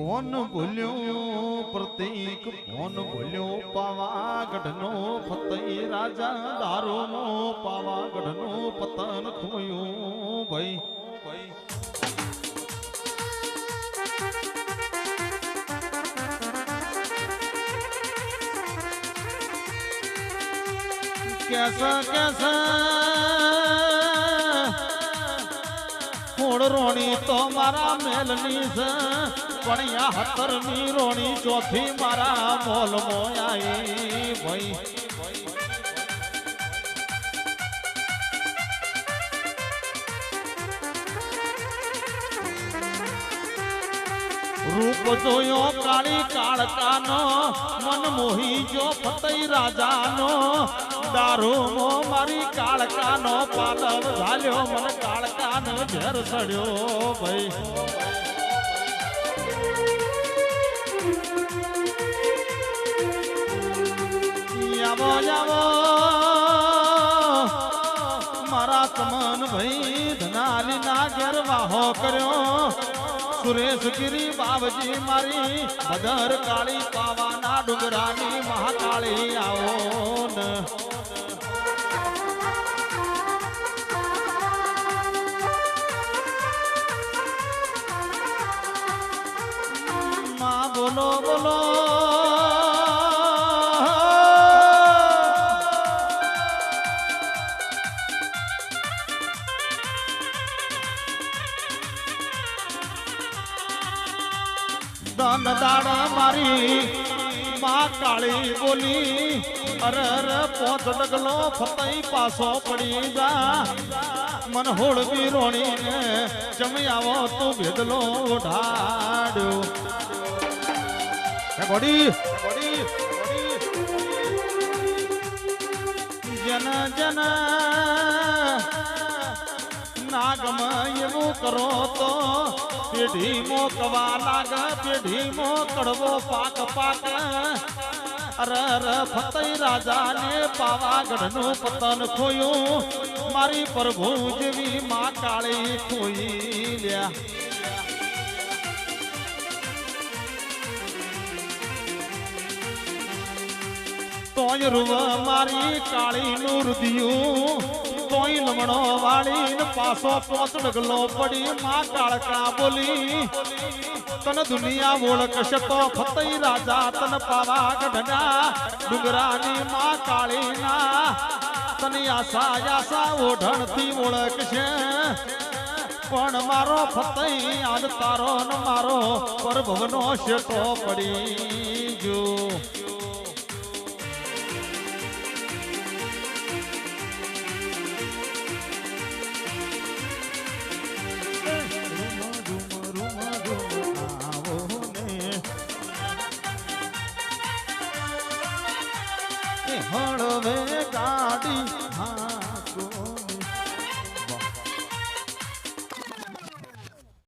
કોણ ભૂલ્યો પ્રતીક કોણ ભૂલ્યો પાવાગઢનો ફતઈ રાજા, દારૂનો પાવાગઢનો પતન ખોયું ભાઈ. કેસા કેસા. રોણી તો મારા મેલની છે પણ હતરની રોણી ચોથી મારા મોલ મોયાઈ ભાઈ રૂપ જોયો કાળી કાળકાનો મન મોહી જો ફતઈ રાજાનો, દારૂ મો મારી કાળકાનો પાલવ ઝાલ્યો મન કાળકાનો ઝેર સડ્યો ભાઈ. આવો આવો મારા કમન ભાઈ ધનાલી ના ઘેર વાહો કર્યો. સુરેશ ગીરી બાબજી મારી ભદર કાળી પાવાના ડુંગરાની મહાકાળી આવો ને. બોલો બોલો. દન દાડા મારી માં કાળી બોલી, અરે અરે પોત ડગલો ફતઈ પાસો પડી જા. મન હોળવી રોણીને જમી આવો તું ભેદલો ઢાડ્યો ગોડી. જન જન નાગમ એવું કરો તો પેઢી મો કવા લાગ પેઢી મો કડવો પાક પાક અર અર ફતઈ રાજાને પાવાગઢનું પતન ખોયું મારી પ્રભુ જેવી મા કાળી ખોઈ લ્યા તોય રૂવ મારી કાળી નું રુધિયું તોય લમણો વાળી ને પાસો પોતડગલો પડી માં કાળકા બોલી. તન દુનિયા ઓળખશે તો ફતઈ રાજા, તન પાવાગઢના ડુંગરાની માં કાળી ના તની આશા આશા ઓઢણથી ઓળખશે પણ મારો ફતઈ આજ તારો ન મારો પરભવનો શેટો પડી જો Hadi.